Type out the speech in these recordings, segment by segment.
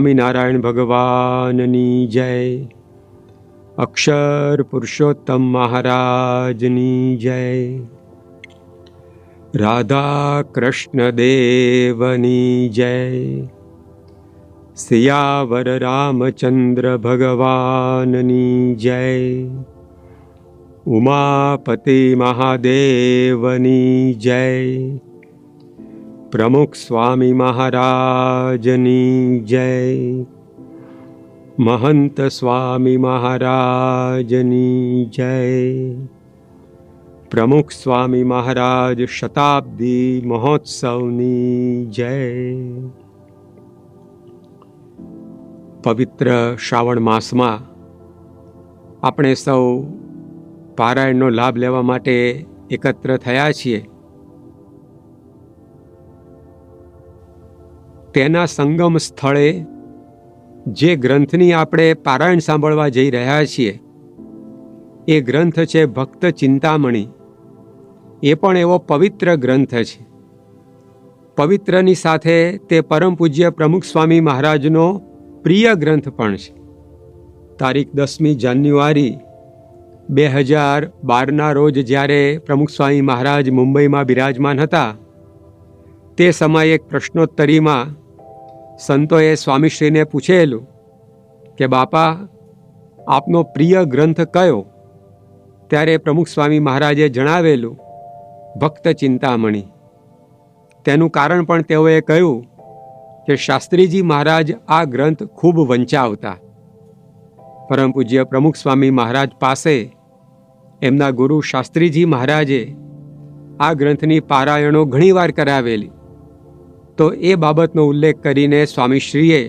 સ્વામિનારાયણ ભગવાનની જય. અક્ષર પુરુષોત્તમ મહારાજની જય. રાધા કૃષ્ણ દેવની જય. સિયાવર રામચંદ્ર ભગવાનની જય. ઉમાપતિ મહાદેવની જય. પ્રમુખ સ્વામી મહારાજની જય. મહંત સ્વામી મહારાજની જય. પ્રમુખ સ્વામી મહારાજ શતાબ્દી મહોત્સવની જય. પવિત્ર શ્રાવણ માસમાં આપણે સૌ પારાયણનો લાભ લેવા માટે એકત્ર થયા છીએ. તેના સંગમ સ્થળે જે ગ્રંથની આપણે પારાયણ સાંભળવા જઈ રહ્યા છીએ, એ ગ્રંથ છે ભક્ત ચિંતામણી. એ પણ એવો પવિત્ર ગ્રંથ છે. પવિત્રની સાથે તે પરમ પૂજ્ય પ્રમુખ સ્વામી મહારાજનો પ્રિય ગ્રંથ પણ છે. તારીખ દસમી જાન્યુઆરી બે હજાર બારના રોજ જ્યારે પ્રમુખ સ્વામી મહારાજ મુંબઈમાં બિરાજમાન હતા, તે સમયે એક પ્રશ્નોત્તરીમાં સંતોએ સ્વામીશ્રીને પૂછેલું કે, બાપા, આપનો પ્રિય ગ્રંથ કયો? ત્યારે પ્રમુખ સ્વામી મહારાજે જણાવેલું, ભક્ત ચિંતામણી. તેનું કારણ પણ તેઓએ કહ્યું કે, શાસ્ત્રીજી મહારાજ આ ગ્રંથ ખૂબ વંચાવતા. પરમ પૂજ્ય પ્રમુખ સ્વામી મહારાજ પાસે એમના ગુરુ શાસ્ત્રીજી મહારાજે આ ગ્રંથની પારાયણો ઘણીવાર કરાવેલી. તો એ બાબતનો ઉલ્લેખ કરીને સ્વામીશ્રીએ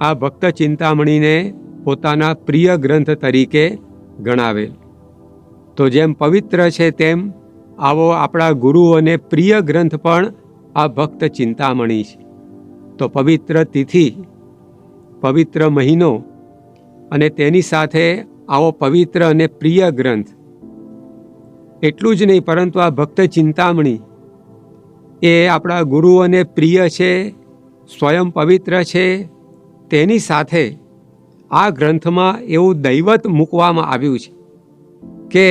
આ ભક્ત ચિંતામણીને પોતાના પ્રિય ગ્રંથ તરીકે ગણાવેલ. તો જેમ પવિત્ર છે તેમ આવો આપણા ગુરુઓને પ્રિય ગ્રંથ પણ આ ભક્ત ચિંતામણી છે. તો પવિત્ર તિથિ, પવિત્ર મહિનો અને તેની સાથે આવો પવિત્ર અને પ્રિય ગ્રંથ. એટલું જ નહીં, પરંતુ આ ભક્ત ચિંતામણી એ આપણા ગુરુઓને પ્રિય છે, સ્વયં પવિત્ર છે, તેની સાથે આ ગ્રંથમાં એવું દૈવત મૂકવામાં આવ્યું છે કે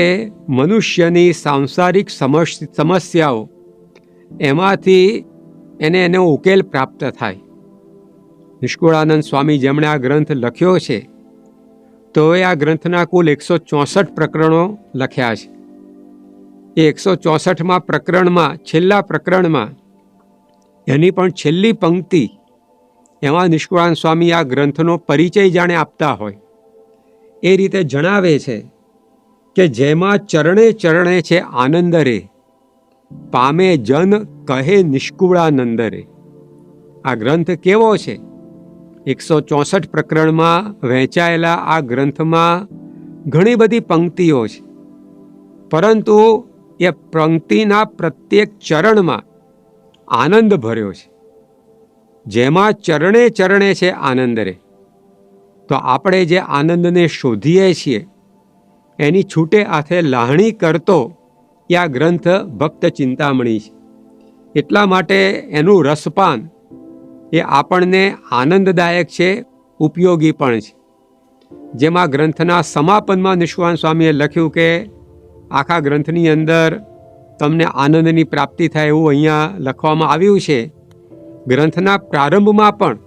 મનુષ્યની સાંસારિક સમસ્યાઓ એમાંથી એને એનો ઉકેલ પ્રાપ્ત થાય. નિષ્કુળાનંદ સ્વામી જેમણે આ ગ્રંથ લખ્યો છે, તો એ આ ગ્રંથના કુલ એકસો ચોસઠ પ્રકરણો લખ્યા છે. એ એકસો ચોસઠમાં પ્રકરણમાં, છેલ્લા પ્રકરણમાં, એની પણ છેલ્લી પંક્તિ એમાં નિષ્કુળાન સ્વામી આ ગ્રંથનો પરિચય જાણે આપતા હોય. એ રીતે જણાવે છે કે જેમાં ચરણે ચરણે છે આનંદ રે પામે જન કહે નિષ્કુળાનંદ રે આ ગ્રંથ કેવો છે? એકસો ચોસઠ પ્રકરણમાં વહેંચાયેલા આ ગ્રંથમાં ઘણી બધી પંક્તિઓ છે. પરંતુ એ પંક્તિના પ્રત્યેક ચરણમાં આનંદ ભર્યો છે. જેમાં ચરણે ચરણે છે આનંદ રે. તો આપણે જે આનંદને શોધીએ છીએ, એની છૂટે હાથે લાહણી કરતો એ આ ગ્રંથ ભક્ત ચિંતામણી છે. એટલા માટે એનું રસપાન એ આપણને આનંદદાયક છે, ઉપયોગી પણ છે. જેમાં ગ્રંથના સમાપનમાં નિષ્વાન સ્વામીએ લખ્યું કે આખા ગ્રંથની અંદર તમને આનંદની પ્રાપ્તિ થાય એવું અહીંયા લખવામાં આવ્યું છે. ગ્રંથના પ્રારંભમાં પણ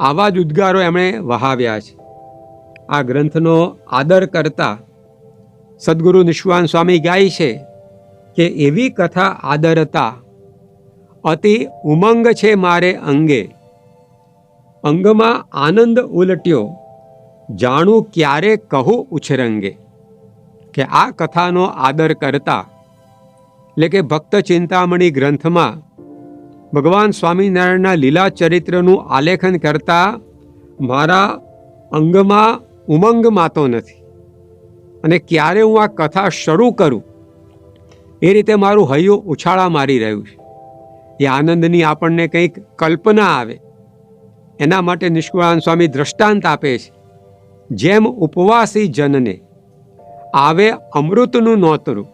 આવા જ ઉદ્ગારો એમણે વહાવ્યા છે. આ ગ્રંથનો આદર કરતા સદગુરુ નિષ્વાન સ્વામી ગાય છે કે એવી કથા આદરતા અતિ ઉમંગ છે મારે અંગે. અંગમાં આનંદ ઉલટ્યો. જાણું ક્યારે કહું ઉછરંગે. કે આ કથાનો આદર કરતા. એટલે કે ભક્ત ચિંતામણી ગ્રંથમાં ભગવાન સ્વામિનારાયણના લીલા ચરિત્રનું આલેખન કરતા, મારા અંગમાં ઉમંગ માતો નથી. અને ક્યારે હું આ કથા શરૂ કરું? એ રીતે મારું હૈયું ઉછાળા મારી રહ્યું છે. એ આનંદની આપણને કંઈક કલ્પના આવે. એના માટે નિષ્કુળાન સ્વામી દ્રષ્ટાંત આપે છે. જેમ ઉપવાસી જનને આવે અમૃતનું નોતરું.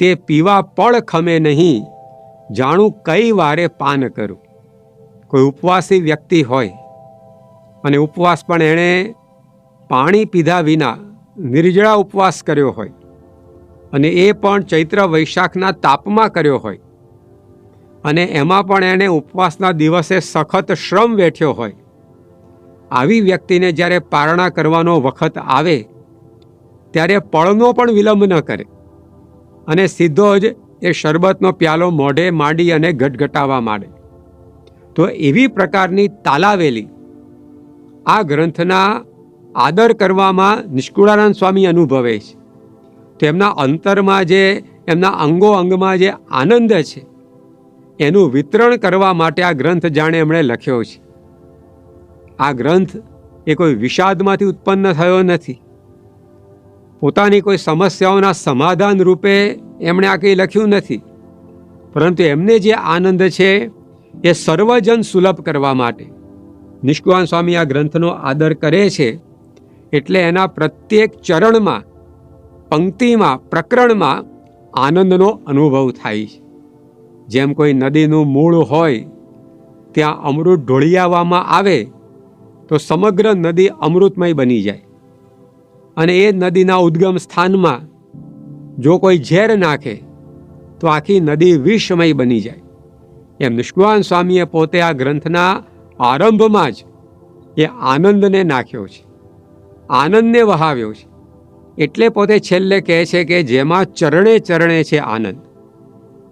તે પીવા પળ ખમે નહીં, જાણું કઈ વારે પાન કરું. કોઈ ઉપવાસી વ્યક્તિ હોય, અને ઉપવાસ પણ એણે પાણી પીધા વિના નિર્જળા ઉપવાસ કર્યો હોય, અને એ પણ ચૈત્ર વૈશાખના તાપમાં કર્યો હોય, અને એમાં પણ એણે ઉપવાસના દિવસે સખત શ્રમ વેઠ્યો હોય. આવી વ્યક્તિને જ્યારે પારણા કરવાનો વખત આવે ત્યારે પળનો પણ વિલંબ ન કરે. અને સીધો જ એ શરબતનો પ્યાલો મોઢે માંડી અને ગટગટાવા માંડે. તો એવી પ્રકારની તાલાવેલી આ ગ્રંથના આદર કરવામાં નિષ્કુળાનંદ સ્વામી અનુભવે છે. તો એમના અંતરમાં જે, એમના અંગો અંગમાં જે આનંદ છે, એનું વિતરણ કરવા માટે આ ગ્રંથ જાણે એમણે લખ્યો છે. આ ગ્રંથ એ કોઈ વિષાદમાંથી ઉત્પન્ન થયો નથી. પોતાની કોઈ સમસ્યાઓના સમાધાન રૂપે એમણે આ કંઈ લખ્યું નથી. પરંતુ એમને જે આનંદ છે એ સર્વજન સુલભ કરવા માટે. નિષ્કુવાન સ્વામી આ ગ્રંથનો આદર કરે છે એટલે એના પ્રત્યેક ચરણમાં, પંક્તિમાં, પ્રકરણમાં આનંદનો અનુભવ થાય છે. જેમ કોઈ નદીનું મૂળ હોય, ત્યાં અમૃત ઢોળિયાવામાં આવે, તો સમગ્ર નદી અમૃતમય બની જાય. અને એ નદીના ઉદ્ગમ સ્થાનમાં જો કોઈ ઝેર નાખે, તો આખી નદી વિષમય બની જાય. એમ નિષ્કુવાન સ્વામીએ પોતે આ ગ્રંથના આરંભમાં જ એ આનંદને નાખ્યો છે. આનંદને વહાવ્યો છે. એટલે પોતે છેલ્લે કહે છે કે જેમાં ચરણે ચરણે છે આનંદ.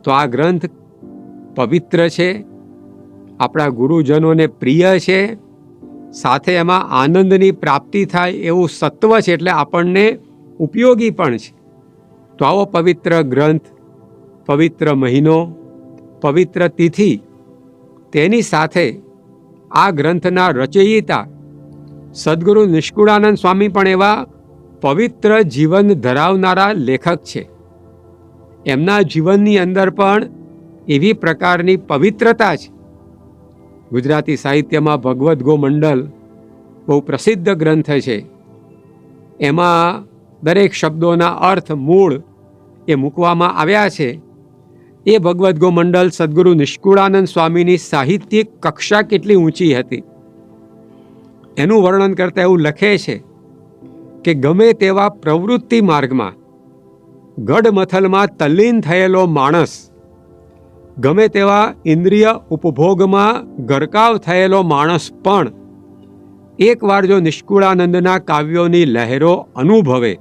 તો આ ગ્રંથ પવિત્ર છે, આપણા ગુરુજનોને પ્રિય છે સાથે એમાં આનંદની પ્રાપ્તિ થાય એવું સત્વ છે એટલે આપણને ઉપયોગી પણ છે. તો આવો પવિત્ર ગ્રંથ, પવિત્ર મહિનો, પવિત્ર તિથિ, તેની સાથે આ ગ્રંથના રચયિતા સદગુરુ નિષ્કુળાનંદ સ્વામી પણ એવા પવિત્ર જીવન ધરાવનારા લેખક છે. એમના જીવનની અંદર પણ એવી પ્રકારની પવિત્રતા છે. ગુજરાતી સાહિત્યમાં ભગવદ્ ગો મંડલ બહુ પ્રસિદ્ધ ગ્રંથ છે. એમાં દરેક શબ્દોના અર્થ મૂળ એ મૂકવામાં આવ્યા છે. એ ભગવદ્ ગો મંડલ સદગુરુ નિષ્કુળાનંદ સ્વામીની સાહિત્યિક કક્ષા કેટલી ઊંચી હતી. એનું વર્ણન કરતા એવું લખે છે કે ગમે તેવા પ્રવૃત્તિ માર્ગમાં ગઢમથલમાં તલ્લીન થયેલો માણસ ગમે તેવા ઇન્દ્રિય ઉપભોગમાં ગરકાવ થયેલો માણસ પણ એકવાર જો નિષ્કુળાનંદના કાવ્યોની લહેરો અનુભવે,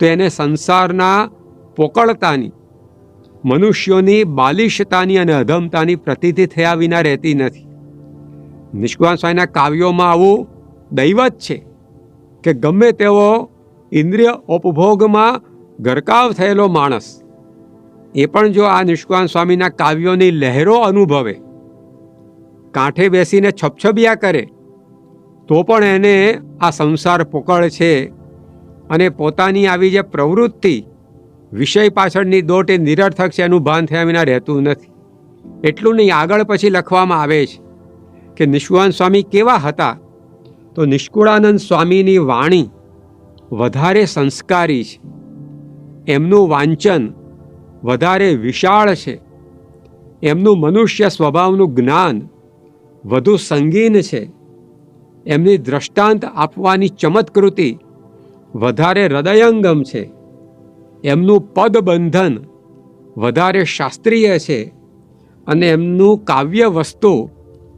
તો એને સંસારના પોકળતાની, મનુષ્યોની બાલિશતાની અને અધમતાની પ્રતિથિ થયા વિના રહેતી નથી. નિષ્કુળાન સ્વામીના કાવ્યોમાં આવું દૈવત છે કે ગમે તેવો ઇન્દ્રિય ઉપભોગમાં ગરકાવ થયેલો માણસ એ પણ જો આ નિષ્કાન સ્વામીના કાવ્યોની લહેરો અનુભવે, કાંઠે બેસીને છપછબિયા કરે, તો પણ એને આ સંસાર પોકળ છે અને પોતાની આવી જે પ્રવૃત્તિ વિષય પાછળની દોટ એ નિરર્થક છે એનું ભાન થયા વિના રહેતું નથી. એટલું નહીં, આગળ પછી લખવામાં આવે છે કે નિષ્કાન સ્વામી કેવા હતા? તો નિષ્કુળાનંદ સ્વામીની વાણી વધારે સંસ્કારી છે. એમનું વાંચન વધારે વિશાળ છે. એમનું મનુષ્ય સ્વભાવનું જ્ઞાન વધુ સંગીન છે. એમની દ્રષ્ટાંત આપવાની ચમત્કૃતિ વધારે હૃદયંગમ છે. એમનું પદબંધન વધારે શાસ્ત્રીય છે અને એમનું કાવ્ય વસ્તુ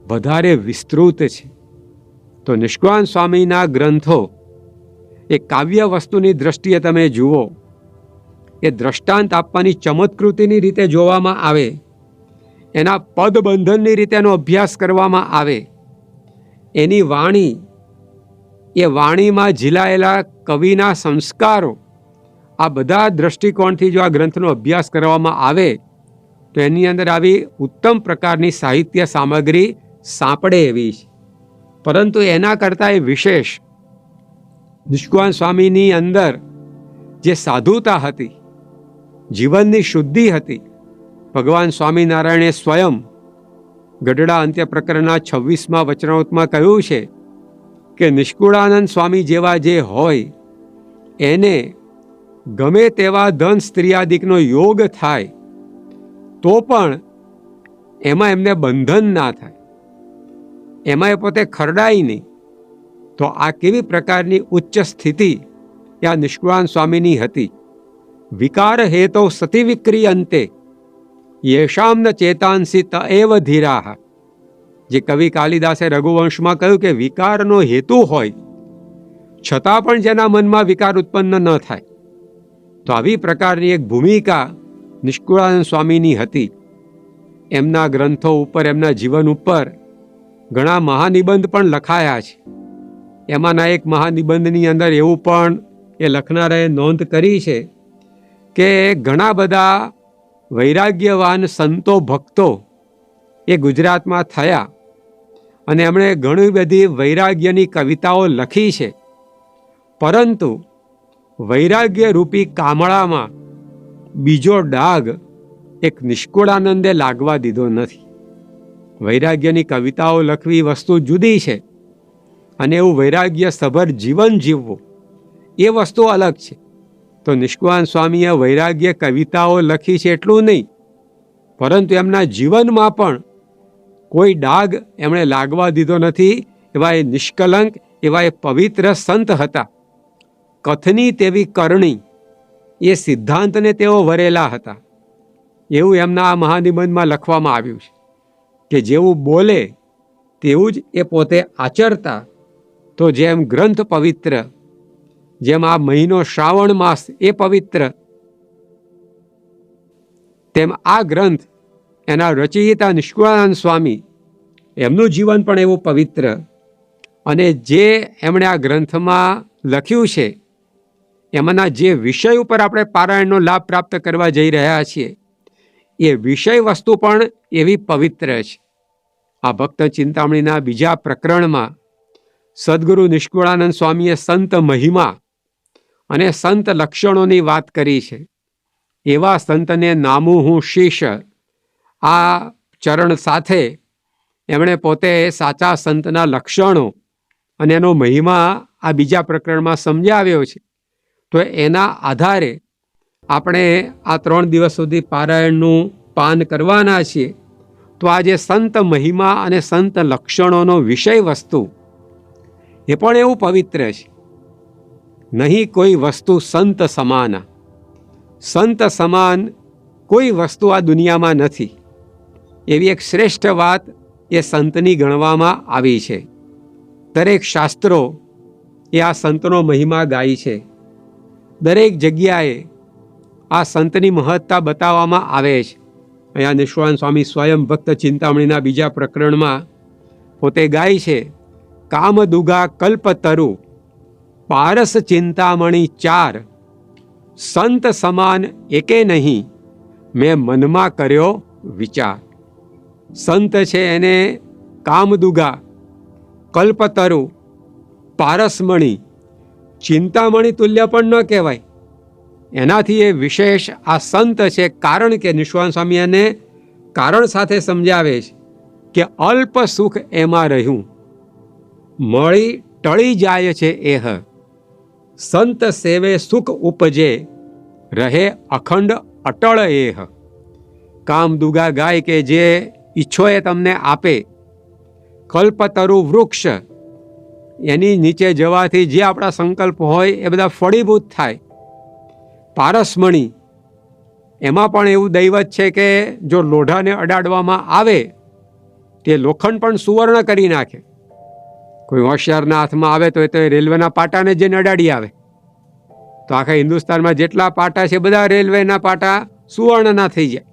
વધારે વિસ્તૃત છે. તો નિષ્કાન સ્વામીના ગ્રંથો એ કાવ્ય વસ્તુની દ્રષ્ટિએ તમે જુઓ. એ દ્રષ્ટાંત આપવાની ચમત્કૃતિની રીતે જોવામાં આવે. એના પદબંધનની રીતેનો અભ્યાસ કરવામાં આવે. એની વાણી, એ વાણીમાં ઝીલાયેલા કવિના સંસ્કારો, આ બધા દ્રષ્ટિકોણથી જો આ ગ્રંથનો અભ્યાસ કરવામાં આવે, તો એની અંદર આવી ઉત્તમ પ્રકારની સાહિત્ય સામગ્રી સાંપડે એવી છે. પરંતુ એના કરતાં એ વિશેષ. નિષ્કુવાન સ્વામીની અંદર જે સાધુતા હતી જીવનની શુદ્ધિ હતી. ભગવાન સ્વામિનારાયણે સ્વયં ગઢડા અંત્ય પ્રકરણના છવ્વીસમાં વચનાવતમાં કહ્યું છે કે નિષ્કુળાનંદ સ્વામી જેવા જે હોય, એને ગમે તેવા ધન સ્ત્રીયાદિકનો યોગ થાય, તો પણ એમાં એમને બંધન ના થાય. એમાં એ પોતે ખરડાય નહીં. તો આ કેવી પ્રકારની ઉચ્ચ સ્થિતિ ત્યાં નિષ્કુળાન સ્વામીની હતી? વિકાર હેતો સતી વિક્રિયંતે યેશામ ન ચેતાંસી ત એવ ધીરાહ જે કવિ કાલિદાસે રઘુવંશમાં કહ્યું કે વિકારનો હેતુ હોય, છતાં પણ જેના મનમાં વિકાર ઉત્પન્ન ન થાય. તો આવી પ્રકારની એક ભૂમિકા નિષ્કુળાનંદ સ્વામીની હતી. એમના ગ્રંથો ઉપર, એમના જીવન ઉપર ઘણા મહાનિબંધ પણ લખાયા છે. એમાંના એક મહાનિબંધની અંદર એવું પણ એ લખનારાએ નોંધ કરી છે કે ઘણા બધા વૈરાગ્યવાન સંતો ભક્તો એ ગુજરાતમાં થયા અને એમણે ઘણી બધી વૈરાગ્યની કવિતાઓ લખી છે. પરંતુ વૈરાગ્ય રૂપી કામળામાં બીજો ડાઘ એક નિષ્કુળાનંદે લાગવા દીધો નથી. વૈરાગ્યની કવિતાઓ લખવી વસ્તુ જુદી છે અને એવું વૈરાગ્ય સભર જીવન જીવવું એ વસ્તુ અલગ છે. તો નિષ્કવાન સ્વામીએ વૈરાગ્ય કવિતાઓ લખી છે એટલું નહીં. પરંતુ એમના જીવનમાં પણ કોઈ ડાઘ એમણે લાગવા દીધો નથી, એવા એ નિષ્કલંક, એવા એ પવિત્ર સંત હતા. કથની તેવી કરણી એ સિદ્ધાંતને તેઓ વરેલા હતા. એવું એમના આ મહાનિબંધમાં લખવામાં આવ્યું છે કે જેવું બોલે તેવું જ એ પોતે આચરતા તો જેમ ગ્રંથ પવિત્ર જેમ આ મહિનો શ્રાવણ માસ એ પવિત્ર, તેમ આ ગ્રંથ એના રચયિતા નિષ્કુળાનંદ સ્વામી, એમનું જીવન પણ એવું પવિત્ર. અને જે એમણે આ ગ્રંથમાં લખ્યું છે, એમાંના જે વિષય ઉપર આપણે પારાયણનો લાભ પ્રાપ્ત કરવા જઈ રહ્યા છીએ, એ વિષય વસ્તુ પણ એવી પવિત્ર છે. આ ભક્ત ચિંતામણીના બીજા પ્રકરણમાં સદગુરુ નિષ્કુળાનંદ સ્વામીએ સંત મહિમા અને સંત લક્ષણોની વાત કરી છે. એવા સંતને નામું હું શીશ. આ ચરણ સાથે એમણે પોતે સાચા સંતના લક્ષણો અને એનો મહિમા આ બીજા પ્રકરણમાં સમજાવ્યો છે. તો એના આધારે આપણે આ ત્રણ દિવસ સુધી પારાયણનું પાન કરવાના છીએ. તો આ જે સંત મહિમા અને સંત લક્ષણોનો વિષય વસ્તુ. એ પણ એવું પવિત્ર છે. નહીં કોઈ વસ્તુ સંત સમાન સંત સમાન કોઈ વસ્તુ આ દુનિયામાં નથી એવી એક શ્રેષ્ઠ વાત એ સંતની ગણવામાં આવી છે દરેક શાસ્ત્રો એ આ સંતનો મહિમા ગાય છે દરેક જગ્યાએ આ સંતની મહત્તા બતાવવામાં આવે છે અહીંયા નિષ્ણાન સ્વામી સ્વયં ભક્ત ચિંતામણીના બીજા પ્રકરણમાં પોતે ગાય છે કામદુગા કલ્પતરુ પારસ ચિંતામણી ચાર. સંત સમાન એકે નહીં. મેં મનમાં કર્યો વિચાર. સંત છે એને કામદુગા, કલ્પતરુ, પારસમણી. ચિંતામણી તુલ્ય પણ ન કહેવાય. એનાથી એ વિશેષ આ સંત છે કારણ કે નિષ્વાન સ્વામી એને કારણ સાથે સમજાવે છે કે અલ્પ સુખ એમાં રહ્યું. મળી ટળી જાય છે એહ સંત સેવે સુખ ઉપજે, રહે અખંડ અટળ એહ. કામ દુગા ગાય કે જે ઈચ્છો એ તમને આપે, કલ્પતરુ વૃક્ષ, એની નીચે જવાથી જે આપણા સંકલ્પ હોય એ બધા ફળીભૂત થાય. પારસમણી, એમાં પણ એવું દૈવત છે કે જો લોઢાને અડાડવામાં આવે, તે લોખંડ પણ સુવર્ણ કરી નાખે. કોઈ હોશિયારના હાથમાં આવે તો એ તો રેલવેના પાટાને જઈને અડાડી આવે. તો આખા હિન્દુસ્તાનમાં જેટલા પાટા છે બધા રેલવેના પાટા સુવર્ણના થઈ જાય.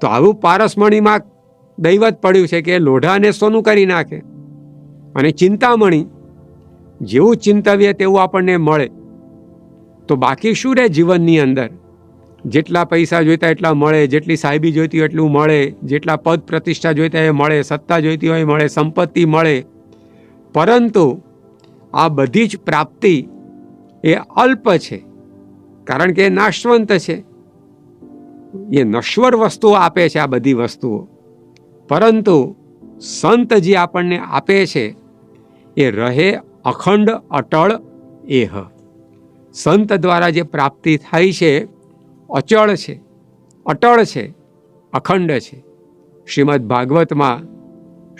તો આવું પારસમણીમાં દૈવત પડ્યું છે કે લોઢાને સોનું કરી નાખે. અને ચિંતામણી, જેવું ચિંતવ્ય તેવું આપણને મળે. તો બાકી શું રહે જીવનની અંદર? જેટલા પૈસા જોઈતા એટલા મળે, જેટલી સાહેબી જોઈતી હોય એટલું મળે, જેટલા પદ પ્રતિષ્ઠા જોઈતા એ મળે, સત્તા જોઈતી હોય એ મળે, સંપત્તિ મળે પરંતુ આ બધી જ પ્રાપ્તિ એ અલ્પ છે, કારણ કે એ નાશવંત છે. એ નશ્વર વસ્તુઓ આપે છે આ બધી વસ્તુઓ. પરંતુ સંત જે આપણને આપે છે, એ રહે અખંડ અટળ એહ. સંત દ્વારા જે પ્રાપ્તિ થાય છે, અચળ છે, અટળ છે, અખંડ છે. શ્રીમદ ભાગવતમાં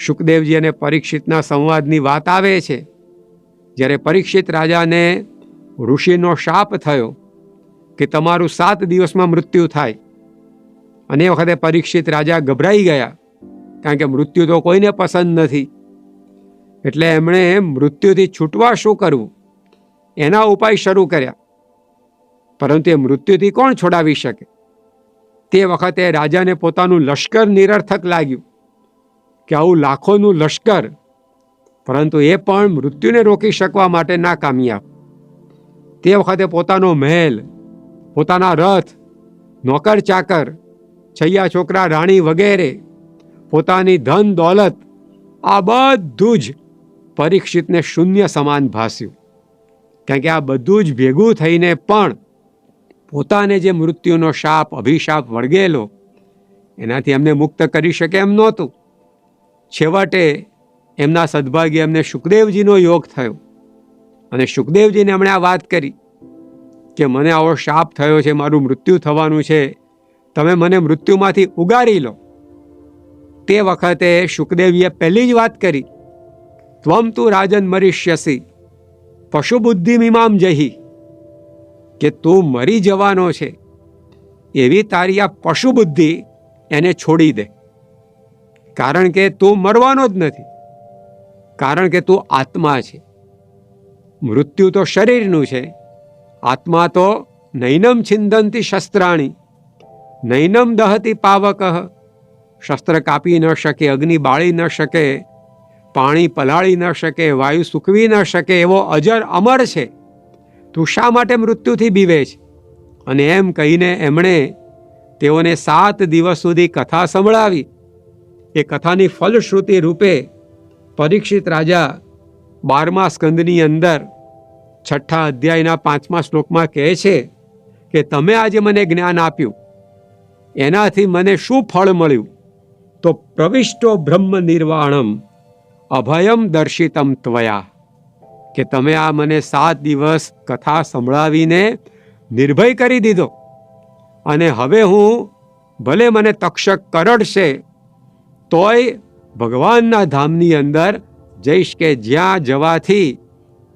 શુકદેવજી અને પરીક્ષિતના સંવાદની વાત આવે છે. જ્યારે પરીક્ષિત રાજાને ઋષિનો શાપ થયો કે તમારું સાત દિવસમાં મૃત્યુ થાય. અને એ વખતે પરીક્ષિત રાજા ગભરાઈ ગયા, કારણ કે મૃત્યુ તો કોઈને પસંદ નથી. એટલે એમણે મૃત્યુથી છૂટવા શું કરવું? એના ઉપાય શરૂ કર્યા. પરંતુ એ મૃત્યુથી કોણ છોડાવી શકે? તે વખતે રાજાને પોતાનું લશ્કર નિરર્થક લાગ્યું. કે આવું લાખોનું લશ્કર, પરંતુ એ પણ મૃત્યુને રોકી શકવા માટે ના કામયાબ તે વખતે પોતાનો મહેલ, પોતાના રથ, નોકર ચાકર, છૈયા છોકરા રાણી વગેરે, પોતાની ધન દોલત, આ બધું જ પરીક્ષિતને શૂન્ય સમાન ભાસ્યું. કારણ કે આ બધું જ ભેગું થઈને પણ પોતાને જે મૃત્યુનો શાપ, અભિશાપ વળગેલો, એનાથી એમને મુક્ત કરી શકે એમ નહોતું. છેવટે એમના સદભાગ્ય એમને સુખદેવજીનો યોગ થયો. અને સુખદેવજીને એમણે આ વાત કરી કે મને આવો શાપ થયો છે, મારું મૃત્યુ થવાનું છે, તમે મને મૃત્યુમાંથી ઉગારી લો. તે વખતે શુકદેવીએ પહેલી જ વાત કરી, ત્વમ તું રાજન મરીષ્યસી, પશુ બુદ્ધિ મીમામ જહી, કે તું મરી જવાનો છે, એવી તારી આ પશુ બુદ્ધિ એને છોડી દે. કારણ કે તું મરવાનો જ નથી. કારણ કે તું આત્મા છે. મૃત્યુ તો શરીરનું છે. આત્મા તો નૈનમ છિંદંતી શસ્ત્રાણી. નૈનમ દહતી પાવક. શસ્ત્ર કાપી ન શકે, અગ્નિ બાળી ન શકે, પાણી પલાળી ન શકે, વાયુ સૂકવી ન શકે એવો અજર અમર છે. તું શા માટે મૃત્યુથી બીવે છે? અને એમ કહીને એમણે તેઓને સાત દિવસ સુધી કથા સંભળાવી. એ કથાની ફલશ્રુતિ રૂપે પરીક્ષિત રાજા બારમા સ્કંદની અંદર છઠ્ઠા અધ્યાયના પાંચમા શ્લોકમાં કહે છે કે તમે આજે મને જ્ઞાન આપ્યું. એનાથી મને શું ફળ મળ્યું? તો પ્રવિષ્ટો બ્રહ્મ નિર્વાણમ અભયમ દર્શિતમ ત્વયા. કે તમે આ મને સાત દિવસ કથા સંભળાવીને નિર્ભય કરી દીધો. અને હવે હું ભલે મને તક્ષક કરડશે તોય ભગવાનના ધામની અંદર જઈશ કે જ્યાં જવાથી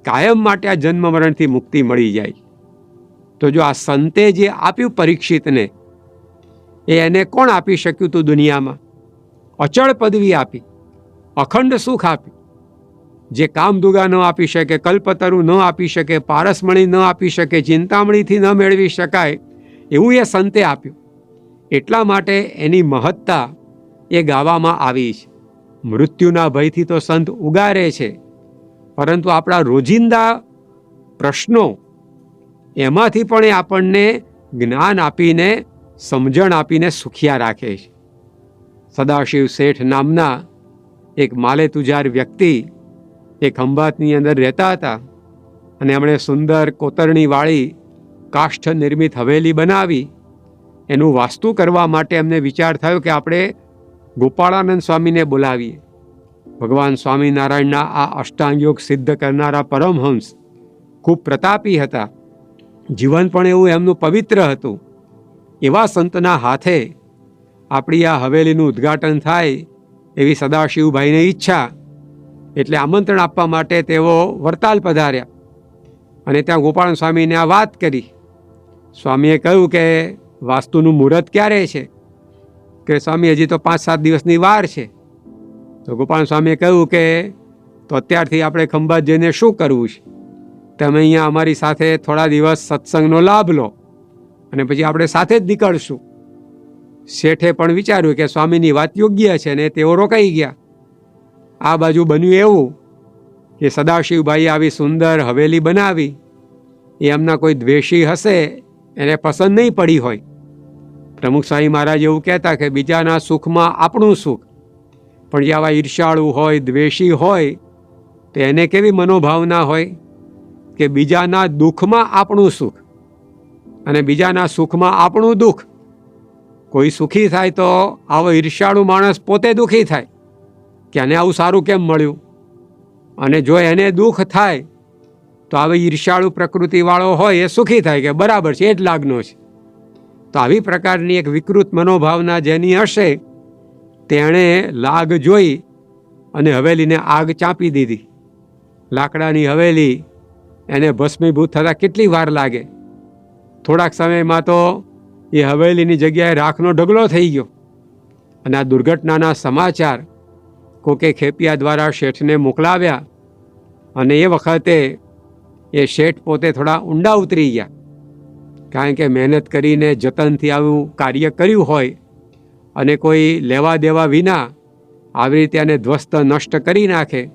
કાયમ માટે આ જન્મ મરણથી મુક્તિ મળી જાય. તો જો આ સંતે જે આપ્યું પરીક્ષિતને, એ એને કોણ આપી શક્યું તું દુનિયામાં? અચળ પદવી આપી, અખંડ સુખ આપ્યું જે કામદુગા ન આપી શકે, કલ્પતરુ ન આપી શકે, પારસમણી ન આપી શકે, ચિંતામણીથી ન મેળવી શકાય, એવું એ સંતે આપ્યું. એટલા માટે એની મહત્તા એ ગાવામાં આવી છે. મૃત્યુના ભયથી તો સંત ઉગારે છે. પરંતુ આપણા રોજિંદા પ્રશ્નો એમાંથી પણ એ આપણને જ્ઞાન આપીને, સમજણ આપીને સુખિયા રાખે છે. સદાશિવ શેઠ નામના એક માલે તુજાર વ્યક્તિ એ ખંભાતની અંદર રહેતા હતા અને એમણે સુંદર કોતરણીવાળી કાષ્ઠ નિર્મિત હવેલી બનાવી. એનું વાસ્તુ કરવા માટે એમને વિચાર થયો કે આપણે ગોપાળાનંદ સ્વામીને બોલાવીએ. ભગવાન સ્વામિનારાયણના આ અષ્ટાંગયોગ સિદ્ધ કરનારા પરમહંસ ખૂબ પ્રતાપી હતા. જીવન પણ એવું એમનું પવિત્ર હતું. એવા સંતના હાથે આપણી આ હવેલીનું ઉદ્ઘાટન થાય એવી સદાશિવભાઈને ઈચ્છા એટલે આમંત્રણ આપવા માટે તેઓ વરતાલ પધાર્યા. અને ત્યાં ગોપાલ સ્વામીને આ વાત કરી. સ્વામીએ કહ્યું કે વાસ્તુનું મુહૂર્ત ક્યારે છે? કે સ્વામી, હજી તો પાંચ સાત દિવસની વાર છે. તો ગોપાલ સ્વામીએ કહ્યું કે, તો અત્યારથી આપણે ખંભાત જઈને શું કરવું છે? તમે અહીંયા અમારી સાથે થોડા દિવસ સત્સંગનો લાભ લો અને પછી આપણે સાથે જ નીકળશું. શેઠે પણ વિચાર્યું કે સ્વામીની વાત યોગ્ય છે ને તેઓ રોકાઈ ગયા. આ બાજુ બન્યું એવું કે સદાશિવભાઈ આવી સુંદર હવેલી બનાવી. એ એમના કોઈ દ્વેષી હશે, એને પસંદ નહીં પડી હોય. પ્રમુખ સ્વામી મહારાજ એવું કહેતા કે બીજાના સુખમાં આપણું સુખ. પણ જે આવા ઈર્ષાળુ હોય, દ્વેષી હોય, તો એને કેવી મનોભાવના હોય? કે બીજાના દુઃખમાં આપણું સુખ. અને બીજાના સુખમાં આપણું દુઃખ. કોઈ સુખી થાય તો આવો ઈર્ષાળુ માણસ પોતે દુઃખી થાય. કે આને આવું સારું કેમ મળ્યું? અને જો એને દુઃખ થાય, તો આવી ઈર્ષાળુ પ્રકૃતિવાળો હોય એ સુખી થાય કે બરાબર છે, એ જ લાગનો છે. તો આવી પ્રકારની એક વિકૃત મનોભાવના જેની હશે, તેણે લાગ જોઈ અને હવેલીને આગ ચાંપી દીધી. લાકડાની હવેલી એને ભસ્મીભૂત થતાં કેટલી વાર લાગે. થોડાક સમયમાં તો એ હવેલીની જગ્યાએ રાખનો ઢગલો થઈ ગયો અને આ દુર્ઘટનાના સમાચાર કોકે ખેપિયા દ્વારા શેઠને મોકલાવ્યા અને એ વખતે એ શેઠ પોતે થોડા ઊંડા ઉતરી ગયા. કારણ કે મહેનત કરીને જતનથી આવું કાર્ય કર્યું હોય અને કોઈ લેવા દેવા વિના આવી રીતે આને ધ્વસ્ત નષ્ટ કરી નાખે,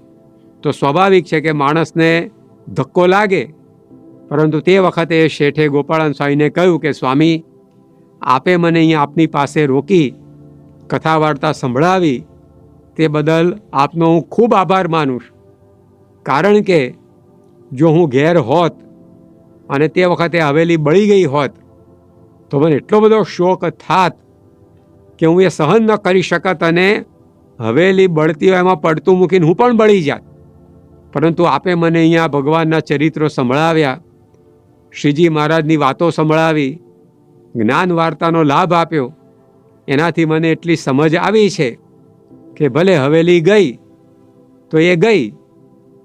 તો સ્વાભાવિક છે કે માણસને ધક્કો લાગે. પરંતુ તે વખતે શેઠે ગોપાળન સ્વામીને કહ્યું કે, સ્વામી, આપે મને અહીંયા આપની પાસે રોકી કથા વાર્તા સંભળાવી. તે બદલ આપનો હું ખૂબ આભાર માનું છું. કારણ કે જો હું ઘેર હોત અને તે વખતે હવેલી બળી ગઈ હોત, તો મને એટલો બધો શોખ થાત કે હું એ સહન ન કરી શકત અને હવેલી બળતી હોય એમાં પડતું મૂકીને હું પણ બળી જાત. પરંતુ આપે મને અહીંયા ભગવાનના ચરિત્રો સંભળાવ્યા, શ્રીજી મહારાજની વાતો સંભળાવી, જ્ઞાન વાર્તાનો લાભ આપ્યો. એનાથી મને એટલી સમજ આવી છે કે ભલે હવેલી ગઈ, તો એ ગઈ,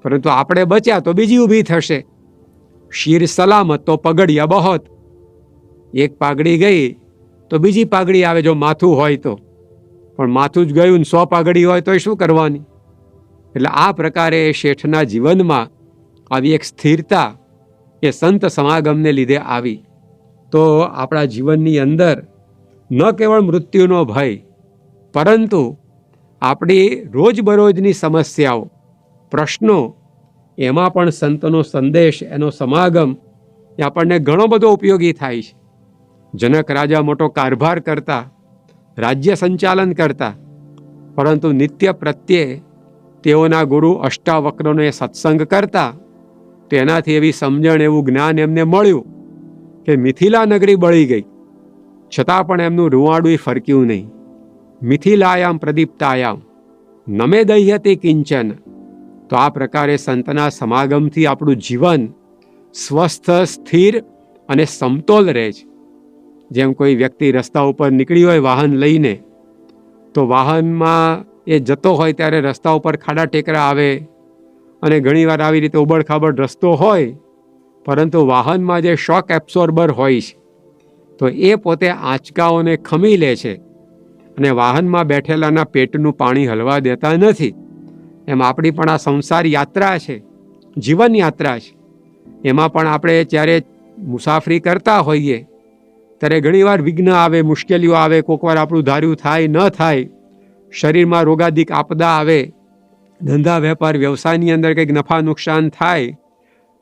પરંતુ આપણે બચ્યા તો બીજી ઊભી થશે. શીર સલામત તો પગડિયા બહોત. એક પાઘડી ગઈ તો બીજી પાઘડી આવે જો માથું હોય તો. પણ માથું જ ગયું ને સો પાઘડી હોય તો એ શું કરવાની? એટલે આ પ્રકારે શેઠના જીવનમાં આવી એક સ્થિરતા એ સંત સમાગમને લીધે આવી. તો આપણા જીવનની અંદર ન કેવળ મૃત્યુનો ભય, પરંતુ આપણી રોજબરોજની સમસ્યાઓ, પ્રશ્નો એમાં પણ સંતનો સંદેશ, એનો સમાગમ એ આપણને ઘણો બધો ઉપયોગી થાય છે. જનક રાજા મોટો કારભાર કરતા, રાજ્ય સંચાલન કરતા, પરંતુ નિત્ય પ્રત્યે તેઓના ગુરુ અષ્ટાવક્રનો એ સત્સંગ કરતા, તેનાથી એવી સમજણ, એવું જ્ઞાન એમને મળ્યું કે મિથિલા નગરી બળી ગઈ. છતાં પણ એમનું રૂવાડું ફરક્યું નહીં. મિથિલાયામ પ્રદીપ્તાયામ. નમે દહ્યતે કિંચન. તો આ પ્રકારે સંતના સમાગમથી આપણું જીવન સ્વસ્થ, સ્થિર અને સમતોલ રહે છે. જેમ કોઈ વ્યક્તિ રસ્તા ઉપર નીકળી હોય વાહન લઈને, તો વાહનમાં એ જતો હોય ત્યારે રસ્તા ઉપર ખાડા ટેકરા આવે અને ઘણીવાર આવી રીતે ઉબડખાબડ રસ્તો હોય, પરંતુ વાહનમાં જે શોક એબ્સોર્બર હોય છે, તો એ પોતે આંચકાઓને ખમી લે છે અને વાહનમાં બેઠેલાના પેટનું પાણી હલવા દેતા નથી. એમ આપણી પણ આ સંસાર યાત્રા છે, જીવન યાત્રા છે. એમાં પણ આપણે જ્યારે મુસાફરી કરતા હોઈએ, ત્યારે ઘણીવાર વિઘ્ન આવે, મુશ્કેલીઓ આવે, કોકવાર આપણું ધાર્યું થાય, ન થાય, શરીરમાં રોગાદિક આપદા આવે, ધંધા, વેપાર, વ્યવસાયની અંદર કંઈક નફા નુકસાન થાય,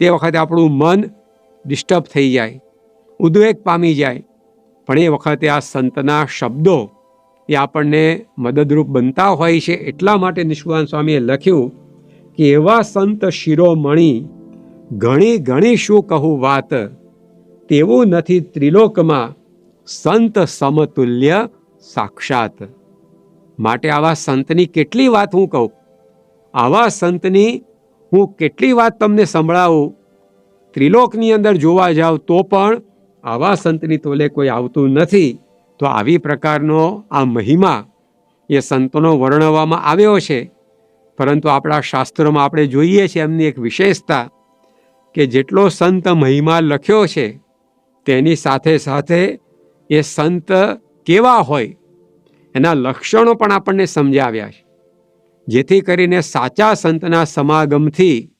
તે વખતે આપણું મન ડિસ્ટર્બ થઈ જાય, ઉદ્વેગ પામી જાય. પણ એ વખતે આ સંતના શબ્દો એ આપણને મદદરૂપ બનતા હોય છે. એટલા માટે નિષ્કાન સ્વામીએ લખ્યું કે એવા સંત શિરોમણી ઘણી ઘણી શું કહું વાત તેવું નથી ત્રિલોકમાં સંત સમતુલ્ય સાક્ષાત. માટે આવા સંતની કેટલી વાત હું કહું? આવા સંતની હું કેટલી વાત તમને સંભળાવું? ત્રિલોકની અંદર જોવા જાવ તો પણ આવા સંતની તોલે કોઈ આવતું નથી. તો આવી પ્રકારનો આ મહિમા એ સંતોનો વર્ણવવામાં આવ્યો છે. પરંતુ આપણા શાસ્ત્રોમાં આપણે જોઈએ છીએ એમની એક વિશેષતા કે જેટલો સંત મહિમા લખ્યો છે, તેની સાથે સાથે એ સંત કેવા હોય એના લક્ષણો પણ આપણને સમજાવ્યા છે. જેથી કરીને સાચા સંતના સમાગમથી